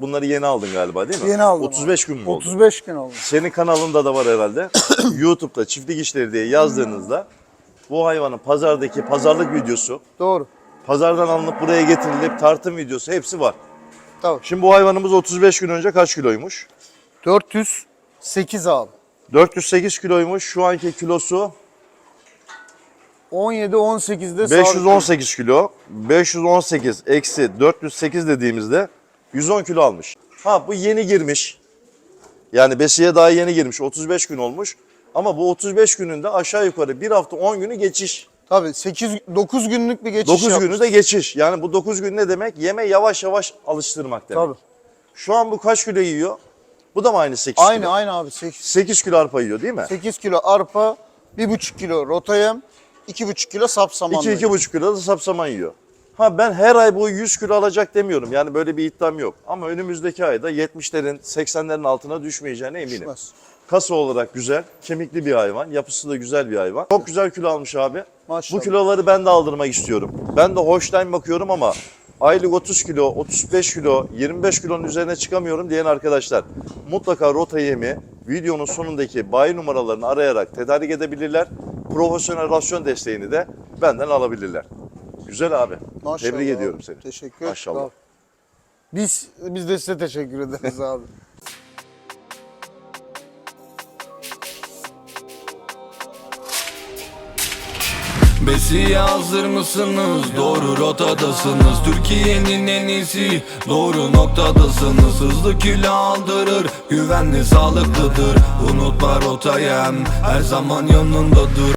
Bunları yeni aldın galiba değil mi? Yeni aldım 35 gün mü oldu? 35 gün oldu. Senin kanalında da var herhalde. YouTube'da çiftlik işleri diye yazdığınızda bu hayvanın pazardaki pazarlık videosu, Doğru. pazardan alınıp buraya getirilip tartım videosu hepsi var. Tabii. Şimdi bu hayvanımız 35 gün önce kaç kiloymuş? 408 abi. 408 kiloymuş. Şu anki kilosu 17 18'de sabit. 518 kilo. 518 eksi 408 dediğimizde 110 kilo almış. Ha bu yeni girmiş. Yani besiye daha yeni girmiş. 35 gün olmuş. Ama bu 35 gününde aşağı yukarı bir hafta 10 günü geçiş. Tabii 8 9 günlük bir geçiş 9 yapmış. günü de geçiş. Yani bu 9 gün ne demek? Yeme yavaş yavaş alıştırmak demek. Tabii. Şu an bu kaç kilo yiyor? Bu da mı aynı 8 Aynı kilo? aynı abi 8, 8 kilo arpa yiyor değil mi? 8 kilo arpa, 1,5 kilo rotayem, 2,5 kilo sapsaman. 2-2,5 kilo da sapsaman yiyor. Ha ben her ay bu 100 kilo alacak demiyorum. Yani böyle bir iddiam yok. Ama önümüzdeki ayda 70'lerin 80'lerin altına düşmeyeceğine eminim. Düşmez. Kasa olarak güzel, kemikli bir hayvan. Yapısı da güzel bir hayvan. Çok güzel kilo almış abi. Maşallah. Bu kiloları ben de aldırmak istiyorum. Ben de Holstein bakıyorum ama aylık 30 kilo, 35 kilo, 25 kilonun üzerine çıkamıyorum diyen arkadaşlar mutlaka rota yemi videonun sonundaki bayi numaralarını arayarak tedarik edebilirler. Profesyonel rasyon desteğini de benden alabilirler. Güzel abi. Maşallah Tebrik ediyorum seni. Teşekkür. Maşallah. Abi. Biz biz de size teşekkür ederiz abi. Besiye hazır mısınız? Doğru rotadasınız Türkiye'nin en iyisi Doğru noktadasınız Hızlı kilo aldırır Güvenli sağlıklıdır Unutma rotayem Her zaman yanındadır